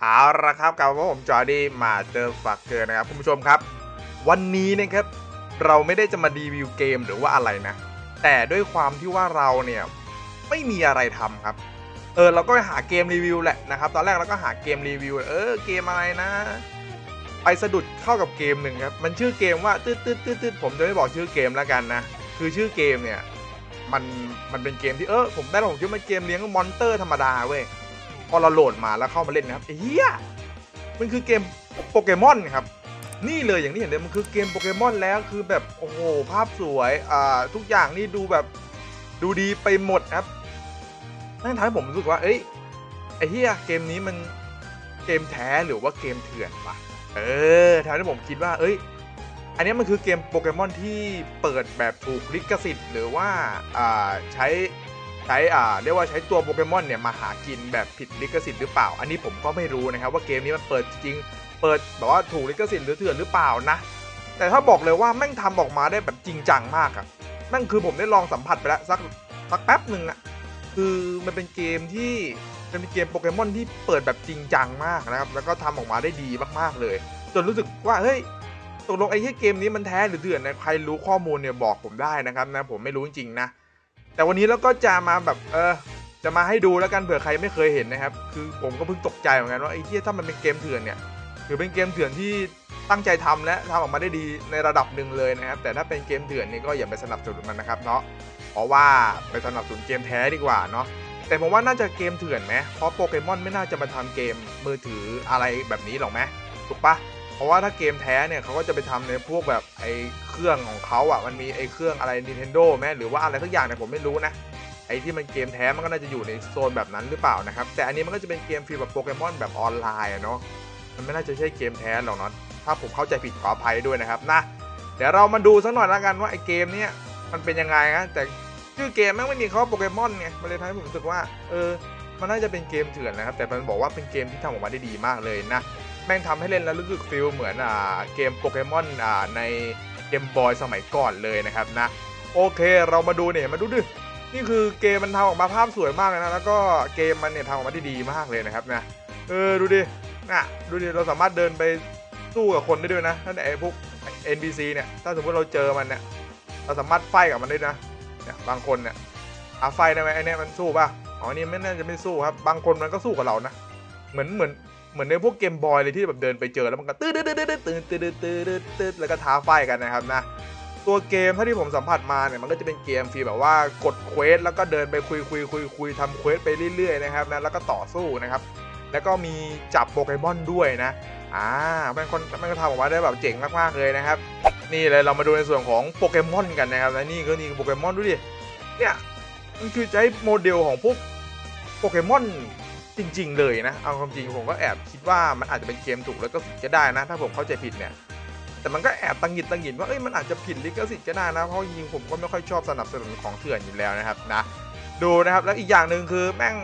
เอาละครับกลับมาผมจอร์ดี้มาเจอฟักเกอร์นะครับคุณผู้ชมครับ วันนี้นะครับเราไม่ได้จะมารีวิวเกมหรือว่าอะไรนะ แต่ด้วยความที่ว่าเราเนี่ยไม่มีอะไรทำครับเออเราก็ไปหาเกมรีวิวแหละนะครับ ตอนแรกเราก็หาเกมรีวิว เออเกมอะไรนะ ไปสะดุดเข้ากับเกมหนึ่งครับ มันชื่อเกมว่าตืดตืดตืดตืดผมจะไม่บอกชื่อเกมแล้วกันนะ คือชื่อเกมเนี่ย มันมันเป็นเกมที่เออผมได้ผมคิดว่ามันเกมเลี้ยงมอนเตอร์ธรรมดาเว้ยพอเราโหลดมาแล้วเข้ามาเล่นนะครับเฮียมันคือเกมโปเกมอนครับนี่เลยอย่างที่เห็นเลยมันคือเกมโปเกมอนแล้วคือแบบโอ้โหภาพสวยอ่าทุกอย่างนี่ดูแบบดูดีไปหมดครับนั่นทำให้ผมรู้สึกว่า เอ้ยไอ้เฮียเกมนี้มันเกมแท้หรือว่าเกมเถื่อนวะเออทำให้ผมคิดว่า เอ้ย อันนี้มันคือเกมโปเกมอนที่เปิดแบบถูกลิขสิทธิ์หรือว่าใช้ใช้อ่าเรียกว่าใช้ตัวโปเกมอนเนี่ยมาหากินแบบผิดลิขสิทธิ์หรือเปล่า อันนี้ผมก็ไม่รู้นะครับว่าเกมนี้มันเปิดจริง เปิดแบบว่าถูกลิขสิทธิ์หรือเถื่อนหรือเปล่านะ แต่ถ้าบอกเลยว่าแม่งทำออกมาได้แบบจริงจังมากอะนั่นคือผมได้ลองสัมผัสไปแล้วสักสักแป๊บหนึ่งอะคือมันเป็นเกมที่เป็นเกมโปเกมอนที่เปิดแบบจริงจังมากนะครับแล้วก็ทำออกมาได้ดีมากๆเลย จนรู้สึกว่าเฮ้ย ตกลงไอ้เกมนี้มันแท้หรือเถื่อนนะใครรู้ข้อมูลเนี่ยบอกผมได้นะครับนะผมไม่รู้จริงๆนะ แต่วันนี้เราก็จะมาแบบเออจะมาให้ดูแล้วกันเผื่อใครไม่เคยเห็นนะครับ คือผมก็เพิ่งตกใจเหมือนกันว่าไอ้ที่ถ้ามันเป็นเกมเถื่อนเนี่ยถือเป็นเกมเถื่อนที่ตั้งใจทำและทำออกมาได้ดีในระดับหนึ่งเลยนะครับ แต่ถ้าเป็นเกมเถื่อนนี่ก็อย่าไปสนับสนุนมันนะครับเนาะเพราะว่าไปสนับสนุนเกมแท้ดีกว่าเนาะแต่ผมว่าน่าจะเกมเถื่อนไหมเพราะโปเกมอนไม่น่าจะมาทำเกมมือถืออะไรแบบนี้หรอกไหมถูกปะ เพราะว่าถ้าเกมแท้เนี่ยเขาก็จะไปทำในพวกแบบไอ้เครื่องของเขาอะมันมีไอ้เครื่องอะไร Nintendo ไหมหรือว่าอะไรสักอย่างเนี่ยผมไม่รู้นะไอ้ที่มันเกมแท้มันก็น่าจะอยู่ในโซนแบบนั้นหรือเปล่านะครับ แต่อันนี้มันก็จะเป็นเกมฟีลแบบโปเกมอนแบบออนไลน์เนาะมันไม่น่าจะใช่เกมแท้หรอกเนาะถ้าผมเข้าใจผิดขออภัยด้วยนะครับนะเดี๋ยวเรามาดูสักหน่อยละกันว่าไอ้เกมเนี้ยมันเป็นยังไงนะแต่ชื่อเกมแม่งไม่มีคำว่าโปเกมอนไงมันเลยทำให้ผมรู้สึกว่าเออมันน่าจะเป็นเกมเถื่อนนะครับ แต่มันบอกว่าเป็นเกมที่ทำออกมาได้ดีมากเลยนะ แม่งทำให้เล่นแล้วรู้สึกฟิลเหมือนอ่าเกมโปเกมอนอ่าในเกมบอยสมัยก่อนเลยนะครับนะ โอเคเรามาดูเนี่ยมาดูดินี่คือเกมมันทำออกมาภาพสวยมากเลยนะแล้วก็เกมมันเนี่ยทำออกมาได้ดีมากเลยนะครับนะเออดูดิน่ะดูดิเราสามารถเดินไปสู้กับคนได้ด้วยนะนั่นไอ้พวก NPC เนี่ยถ้าสมมติเราเจอมันเนี่ยเราสามารถไฟกับมันได้นะเนี่ยบางคนเนี่ยอาไฟได้ไหมไอเนี่มันสู้ป่ะอ๋อนี่ไม่น่าจะไม่สู้ครับบางคนมันก็สู้กับเรานะ เหมือนเหมือน เหมือนในพวกเกมบอยเลยที่แบบเดินไปเจอแล้วมันก็ตื้อตื้อตื้อตื้อตื้อตื้อตื้อตื้อตื้อตื้อแล้วก็ท้าไฟกันนะครับนะตัวเกมเท่าที่ผมสัมผัสมาเนี่ยมันก็จะเป็นเกมฟีแบบว่ากดเควสแล้วก็เดินไปคุยคุยคุยคุยทำเควสไปเรื่อยๆนะครับนะแล้วก็ต่อสู้นะครับ แล้วก็มีจับโปเกมอนด้วยนะอ่ามันคนมันก็ทำออกมาได้แบบเจ๋งมากๆเลยนะครับ นี่เลยเรามาดูในส่วนของโปเกมอนกันนะครับและนี่ก็นี่โปเกมอนดูดิเนี่ยมันคือใช้โมเดลของพวกโปเกมอน จริง ๆ เลยนะ เอาความจริงผมก็แอบคิดว่ามันอาจจะเป็นเกมถูกแล้วก็สิทธิ์ก็ได้นะ ถ้าผมเข้าใจผิดเนี่ย แต่มันก็แอบตังหิดตังหงิดว่าเอ้ยมันอาจจะผิดลิขสิทธิ์ก็ได้นะ เพราะจริงผมก็ไม่ค่อยชอบสนับสนุนของเถื่อนอยู่แล้วนะครับนะ ดูนะครับ แล้วอีกอย่างหนึ่งคือแม่ง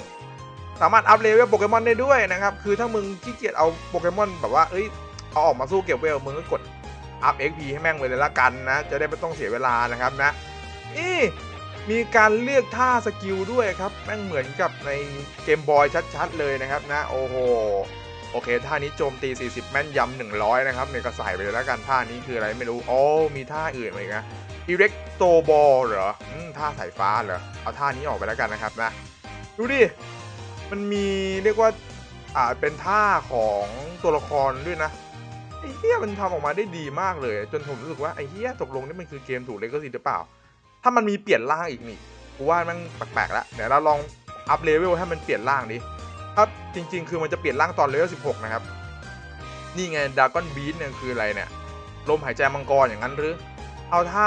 สามารถอัพเลเวลโปเกมอนได้ด้วยนะครับ คือถ้ามึงขี้เกียจเอาโปเกมอนแบบว่า เอ้ย เอาออกมาสู้เก็บเวล มึงก็กดอัพ XP ให้แม่งเลยละกันนะ จะได้ไม่ต้องเสียเวลานะครับนะ อี มีการเลือกท่าสกิลด้วยครับแม่งเหมือนกับในเกมบอยชัดๆเลยนะครับนะโอ้โหโอเคท่านี้โจมตี 40 แม่นยำ100 นะครับเนี่ยก็ใส่ไปเลยแล้วกันท่านี้คืออะไรไม่รู้โอ้มีท่าอื่นมาอีกนะ Erecto Ball เหรออท่าสายฟ้าเหรอเอาท่านี้ออกไปแล้วกันนะครับนะดูดิมันมีเรียกว่าอ่าเป็นท่าของตัวละครด้วยนะไอ้เหี้ยมันทำออกมาได้ดีมากเลย จนผมรู้สึกว่าไอ้เหี้ยตกลงนี่มันคือเกมถูกเลขสิหรือเปล่า ถ้ามันมีเปลี่ยนร่างอีกนี่กูว่ามันแปลกๆแล้วเดี๋ยวเราลองอัพเลเวลให้มันเปลี่ยนร่างดิถ้าจริง ๆ คือมันจะเปลี่ยนร่างตอนเลเวล16 นะครับ นี่ไงดากอนบีทเนี่ยคืออะไรเนี่ยลมหายใจมังกรอย่างนั้นหรือ เอาท่า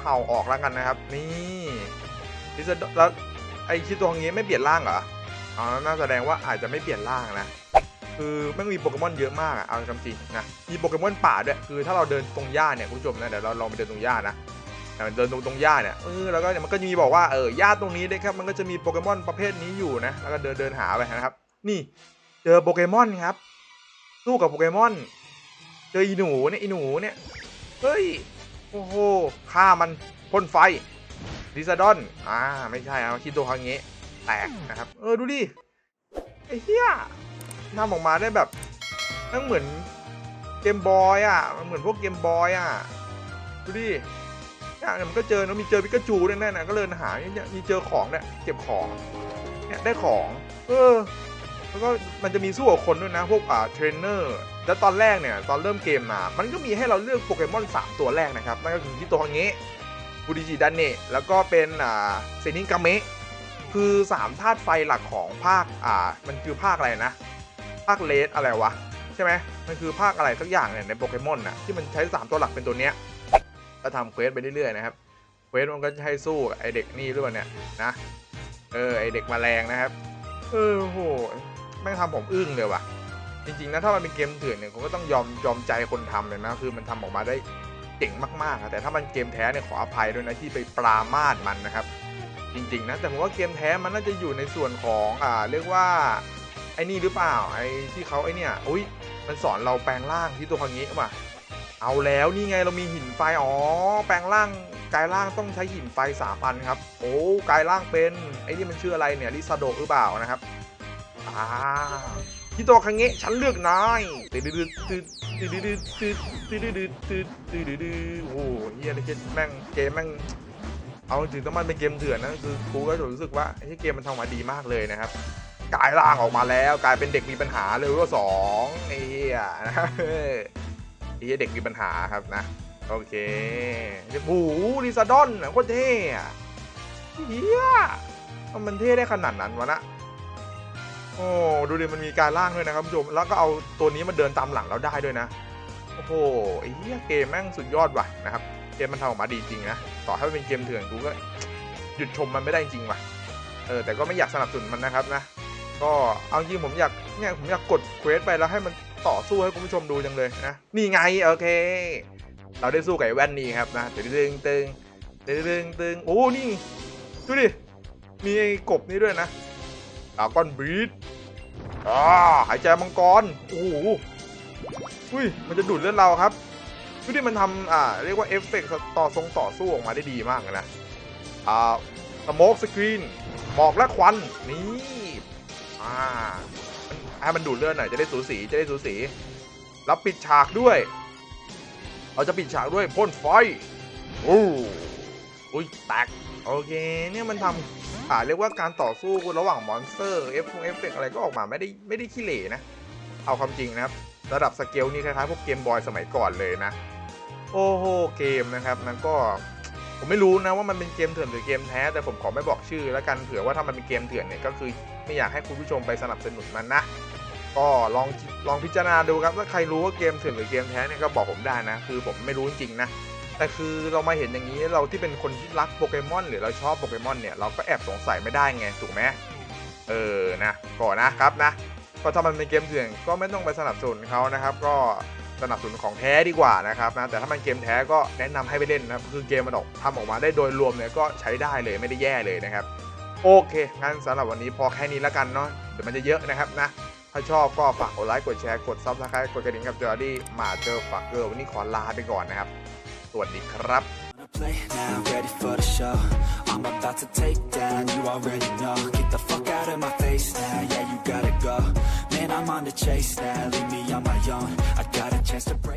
เห่าออกแล้วกันนะครับ นี่ดิสแล้วไอคิดตัวนี้ไม่เปลี่ยนร่างเหรออ๋อน่าแสดงว่าอาจจะไม่เปลี่ยนร่างนะคือแม่มีโปเกมอนเยอะมากอะเอาจริงนะมีโปเกมอนป่าด้วยคือถ้าเราเดินตรงหญ้าเนี่ยคุณผู้ชมนะเดี๋ยวเราลองไปเดินตรงหญ้านะ เดินตรงตรงหญ้าเนี่ยเออแล้วก็มันก็จะมีบอกว่าเออหญ้าตรงนี้นะครับมันก็จะมีโปเกมอนประเภทนี้อยู่นะแล้วก็เดินเดินหาไปนะครับ นี่เจอโปเกมอนครับสู้กับโปเกมอนเจออีหนูเนี่ยอีหนูเนี่ยเฮ้ยโอ้โหฆ่ามันพ่นไฟดิซาดอนอ่าไม่ใช่เอาคิดตัวครั้งนี้แตกนะครับ เออดูดิไอ้เหี้ยทำออกมาได้แบบนั่งเหมือนเกมบอยอะมันเหมือนพวกเกมบอยอะดูดิ เนี่ยเดี๋ยมันก็เจอนะมีเจอปิกาจูด้วยแน่นะก็เลยหาเนี่ยมีเจอของเนี่ยเก็บของเนี่ยได้ของ เออ แล้วก็มันจะมีสู้กับคนด้วยนะ พวกอ่าเทรนเนอร์แล้วตอนแรกเนี่ยตอนเริ่มเกมมา มันก็มีให้เราเลือกโปเกมอน 3 ตัวแรกนะครับนั่นก็คือที่ตัวคังเงะบูดิจิดันเนะแล้วก็เป็นอ่าเซนิงกาเมะคือ3ธาตุไฟหลักของภาคอ่ามันคือภาคอะไรนะ ภาคเลสอะไรวะ ใช่ไหมมันคือภาคอะไรสักอย่างเนี่ยในโปเกมอนน่ะที่มันใช้ 3 ตัวหลักเป็นตัวเนี้ย ก็ทำเควสไปเรื่อยๆนะครับเควสมันก็จะให้สู้ไอเด็กนี่ด้วยเนี่ยนะเออไอเด็กมาแมลงนะครับเออโหแม่งทำผมอึ้งเลยว่ะ จริงๆนะถ้ามันเป็นเกมเถื่อนเนี่ยผมก็ต้องยอมยอมใจคนทำเลยนะคือมันทำออกมาได้เจ๋งมากๆแต่ถ้ามันเกมแท้เนี่ยขออภัยด้วยนะที่ไปปรามาสมันนะครับ จริงๆนะแต่ผมว่าเกมแท้มันน่าจะอยู่ในส่วนของอ่าเรียกว่าไอ้นี่หรือเปล่าไอ้ที่เขาไอ้เนี่ยอุ้ยมันสอนเราแปลงร่างที่ตัวคังนี้ป่ะ เอาแล้วนี่ไงเรามีหินไฟอ๋อแปลงร่างกายร่างต้องใช้หินไฟสามอันครับ โอ้กายร่างเป็นไอ้นี่มันชื่ออะไรเนี่ยลิซาโดหรือเปล่านะครับอ่าที่ตัวคังเงะฉันเลือกนายตืดตืดตืดตืดตืดตืดตืดตืดตืดตืดตืดโอ้โหเฮียเลยแม่งเกมแม่งเอาจริงๆถ้ามันเป็นเกมเถื่อนนะคือกูก็รู้สึกว่าไอ้เกมมันทำมาดีมากเลยนะครับกายร่างออกมาแล้ว กลายเป็นเด็กมีปัญหาเลยว่าสองไอ้เหี้ยนะ ไอ้เหี้ยเด็กมีปัญหาครับนะ โอเคโอ้โหลิซาดอนน่ะโคตรเท่อะเฮียทำมันเท่ได้ขนาดนั้นวะนะโอ้ดูดิมันมีการล่างด้วยนะครับผู้ชมแล้วก็เอาตัวนี้มาเดินตามหลังเราได้ด้วยนะโอ้โหไอ้เหี้ยเกมแม่งสุดยอดว่ะนะครับเกมมันทำออกมาดีจริงนะต่อให้เป็นเกมเถื่อนกูก็หยุดชมมันไม่ได้จริงว่ะเออแต่ก็ไม่อยากสนับสนุนมันนะครับนะ ก็เอาจริงผมอยากเนี่ยผมอยากกดเควสไปแล้วให้มัน ต่อสู้ให้คุณผู้ชมดูจังเลยนะ นี่ไงโอเค เราได้สู้กับแว่นนี่ครับนะตึงตึงตึงตึงตึงตึงโอ้นี่ดูดิมีกบนี่ด้วยนะดาก้อนบีดอ่าหายใจมังกรโอ้โหอุ้ยมันจะดูดเลือดเราครับดูดิมันทำอ่าเรียกว่าเอฟเฟกต์ต่อทรงต่อสู้ออกมาได้ดีมากเลยนะอ่าสโมกสกรีนหมอกและควันนี่อ่า ให้มันดูดเลือดหน่อยจะได้สูสีจะได้สูสีแล้วปิดฉากด้วย เราจะปิดฉากด้วยพ่นไฟโอ้อุ้ยแตกโอเคเนี่ยมันทำอ่าเรียกว่าการต่อสู้ระหว่างมอนสเตอร์เอฟเอฟเฟกอะไรก็ออกมาไม่ได้ไม่ได้ขี้เหร่นะ เอาความจริงนะครับ ระดับสเกลนี่คล้ายๆพวกเกมบอยสมัยก่อนเลยนะ โอ้โหเกมนะครับนั้นก็ผมไม่รู้นะว่ามันเป็นเกมเถื่อนหรือเกมแท้แต่ผมขอไม่บอกชื่อแล้วกันเผื่อว่าถ้ามันเป็นเกมเถื่อนเนี่ยก็คือไม่อยากให้คุณผู้ชมไปสนับสนุนมันนะ ก็ลองลองพิจารณาดูครับถ้าใครรู้ว่าเกมเถื่อนหรือเกมแท้เนี่ยก็บอกผมได้นะ คือผมไม่รู้จริงๆนะแต่คือเรามาเห็นอย่างนี้เราที่เป็นคนที่รักโปเกมอนหรือเราชอบโปเกมอนเนี่ยเราก็แอบสงสัยไม่ได้ไงถูกไหมเออนะก่อนนะครับนะก็ถ้ามันเป็นเกมเถื่อนก็ไม่ต้องไปสนับสนุนเขานะครับ ก็สนับสนุนของแท้ดีกว่านะครับนะแต่ถ้ามันเกมแท้ก็แนะนำให้ไปเล่นนะครับคือเกมมันออกทำออกมาได้โดยรวมเนี่ยก็ใช้ได้เลยไม่ได้แย่เลยนะครับ โอเคงั้นสำหรับวันนี้พอแค่นี้แล้วกันเนาะเดี๋ยวมันจะเยอะนะครับนะ ถ้าชอบก็ฝากกดไลค์กดแชร์กดซับสไครต์กดกระดิ่งกับจอร์ดี้มาเจอฝากเกอร์วันนี้ขอลาไปก่อนนะครับ สวัสดีครับ Play now, ready for the show. I'm about to take down, you already know. Get the fuck out of my face now, yeah, you gotta go. Man, I'm on the chase now, leave me on my own. I got a chance to break.